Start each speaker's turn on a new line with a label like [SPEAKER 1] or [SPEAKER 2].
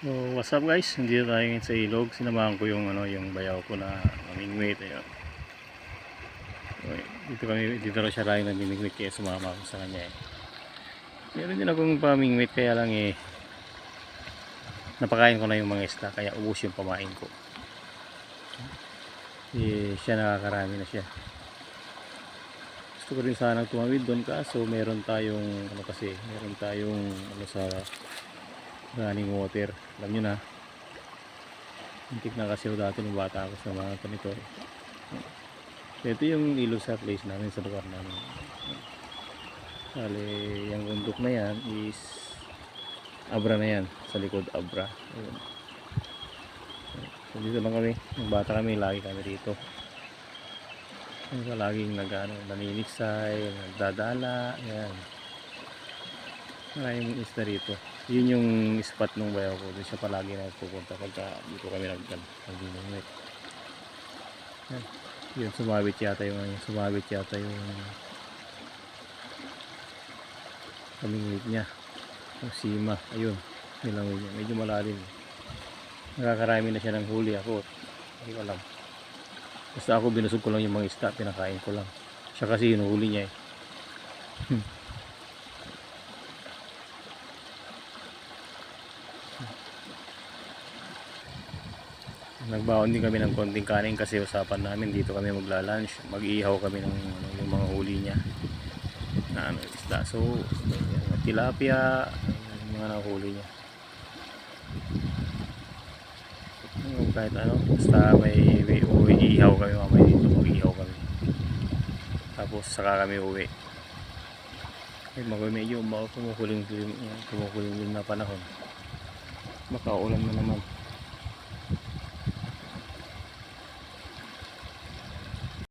[SPEAKER 1] So, what's up guys? Nandito tayo ngayon sa ilog. Sinamahan ko yung ano, yung bayaw ko na mamingwit ayun. Okay, dito kami dito raw siya lagi namimingwit kaya sumama ako sa kanya eh. Meron din akong pamingwit kaya lang eh napakain ko na yung mga isda kaya ubos yung pamain ko. Eh, siya nakakarami na siya. Gusto ko rin sanang tumawid doon kaso meron tayong ano kasi, meron tayong ano sa running water. Alam nyo na. Hintik na kasi dati nung bata ako sa mga ganito. Ito yung ilog sa place namin, sa lugar namin. Kali, yung bundok na yan is Abra na yan. Sa likod Abra. Ayun. So, dito lang kami. Nung bata kami, lagi kami dito. Yung laging nag, ano, naniniksay, nagdadala, yan. Maraming isda rito. Yun yung spot nung bayaw ko. Doon siya palagi na pupunta pagka dito kami nag nagdinamit. Yan. Yun, sumabit yata yung ano, sumabit yata yung kamingwit niya. Yung sima. Ayun. Nilangoy niya. Medyo malalim. Nakakarami na siya ng huli ako. Hindi ko alam. Basta ako binusog ko lang yung mga isda. Pinakain ko lang. Siya kasi hinuhuli niya eh. Nagbaon din kami ng konting kanin kasi usapan namin dito kami magla-lunch. Mag-ihaw kami ng ano, yung mga huli niya. Na ano, isda. So, yan, tilapia, yung mga nahuli niya. Yung kahit ano, basta may, may ihaw kami mamaya dito. Mag-ihaw kami. Tapos saka kami uwi. Ay, mag medyo kumukuling kumukuling din na panahon. Baka ulan na naman.